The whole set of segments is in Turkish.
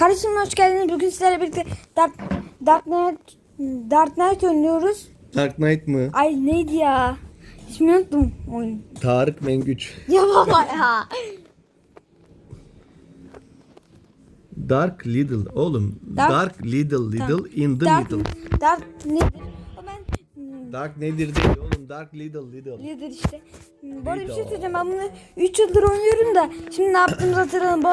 Kardeşim hoş geldiniz. Bugün sizlerle birlikte Dark, Dark Knight, Dark Knight oynuyoruz. Dark Knight mı? Ay neydi ya? İsmini unuttum oyun. Tarık Mengüç. Ya baba ya. Dark Little oğlum. Dark- Dark, Little Little in the Dark, middle. Dark nedir? Dark nedir değil oğlum. Dark Little Little. Lider işte. Bu arada bir şey söyleyeceğim. Ben bunu 3 yıldır oynuyorum da şimdi ne yaptığımızı hatırlayalım. Bu,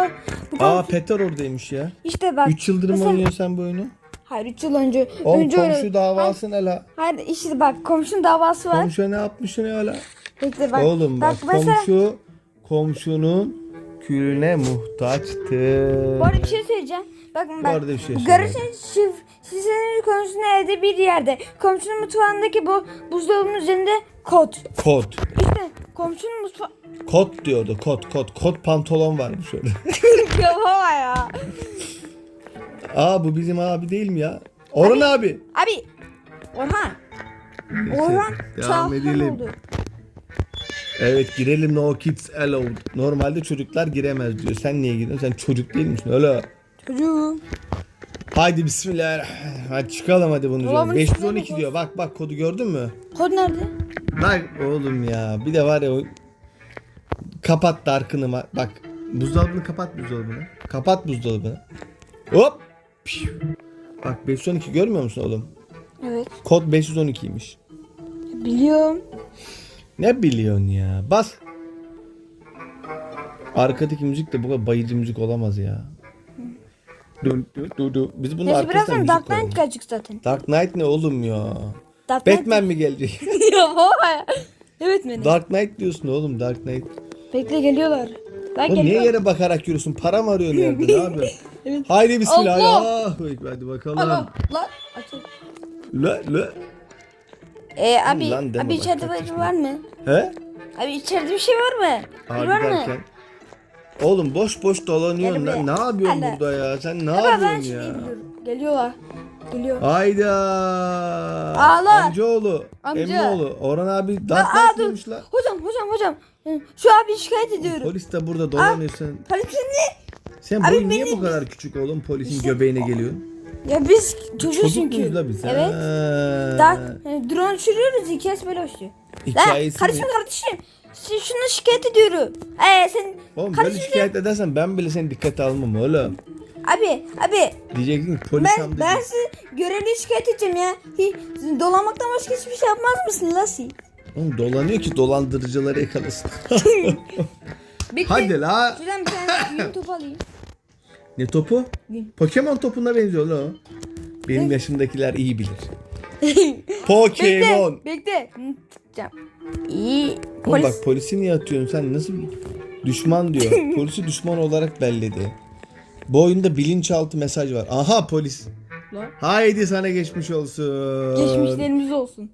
bu Aa Peter oradaymış ya. işte bak. 3 yıldır mı mesela- oynuyorsun sen bu oyunu? Hayır 3 yıl önce. Oğlum önce komşu oynadım. davası ne la? Hayır işte bak komşunun davası var. Komşu ne yapmış ne la? Bekle bak. Oğlum bak mesela- komşu komşunun külüne muhtaçtır. Bu arada bir şey söyleyeceğim. Bakın bak. arada bir şey bu. Garajın şif, şifrenin komşunun evde bir yerde. Komşunun mutfağındaki bu buzdolabının üzerinde kod. Kod. İşte komşunun mutfağı. Kot diyordu. Kot kot. Kot pantolon varmış orada. ya baba ya. Aa bu bizim abi değil mi ya? Orhan abi. Abi. Orhan. Neyse, Orhan. devam Çağhan edelim. oldu. Evet girelim no kids allowed. Normalde çocuklar giremez diyor. Sen niye giriyorsun? Sen çocuk değil misin? Öyle. Çocuğum. Haydi bismillah. Hadi çıkalım hadi bunun üzerine. üstüne 512 mi diyor. Bak bak kodu gördün mü? Kod nerede? Bak oğlum ya. Bir de var ya o... Kapat Dark'ını Bak buzdolabını kapat buzdolabını. Kapat buzdolabını. Hop. Piu. Bak 512 görmüyor musun oğlum? Evet. Kod 512'ymiş. Biliyorum. Ne biliyorsun ya? Bas. Arkadaki müzik de bu kadar bayıcı müzik olamaz ya. Du, du, du, du. Biz bunun Neyse arkasından birazdan müzik Dark koyalım. Knight gelecek zaten. Dark Knight ne oğlum ya? Dark Knight. Batman mi gelecek? ya baba. Evet Batman. Dark Knight diyorsun oğlum Dark Knight. Bekle geliyorlar. Ben Oğlum niye geliyorum. yere bakarak yürüyorsun? Para mı arıyorsun yerde? Ne yapıyorsun? Haydi bismillah. Allah! Hadi, bakalım. Alo lan. Açıl. La la. Ee, abi, Lan deme abi bak, içeride kaçışma. biri var mı? He? Abi içeride bir şey var mı? Abi var mı? derken. Oğlum boş boş dolanıyorsun Gel lan. buraya. Ne yapıyorsun Hadi. burada ya? Sen ne ben yapıyorsun şimdi ya? biliyorum. Geliyorlar. Geliyor. Hayda. Ağlar. Amcaoğlu. Amca. Emmoğlu. Orhan abi Aa, dur. lan? Hocam hocam hocam. Hı, Şu abi şikayet ediyorum. Polis de burada dolanıyor sen. Polisin ne? Sen Abi boyun niye benim- bu kadar küçük oğlum? Polisin göbeğine geliyorsun. Ya biz çocuğuz Çocuk çünkü. muyuz la biz? Evet. Ha. Daha e, drone uçuruyoruz hikayesi böyle başlıyor. Hikayesi kardeşim mi? kardeşim. Şi- Şunu şikayet ediyorum. Ee sen Oğlum böyle kardeşim de- şikayet edersen ben bile seni dikkate almam oğlum. Abi abi Diyeceksin ki polis ben, amca. ben sizi görevli şikayet edeceğim ya. Hi, siz dolanmaktan başka hiçbir şey yapmaz mısın la siz? Oğlum dolanıyor ki dolandırıcıları yakalasın. Bekle. Hadi la. Şuradan bir tane yün top alayım. Ne topu? Pokemon topuna benziyor lan o. Benim yaşımdakiler iyi bilir. Bekle. Pokemon. Bekle. Hı, Tutacağım. İyi. Oğlum Polis. bak polisi niye atıyorsun sen nasıl düşman diyor. Polisi düşman olarak belledi. Bu oyunda bilinçaltı mesaj var. Aha polis. Lan. Haydi sana geçmiş olsun. Geçmişlerimiz olsun.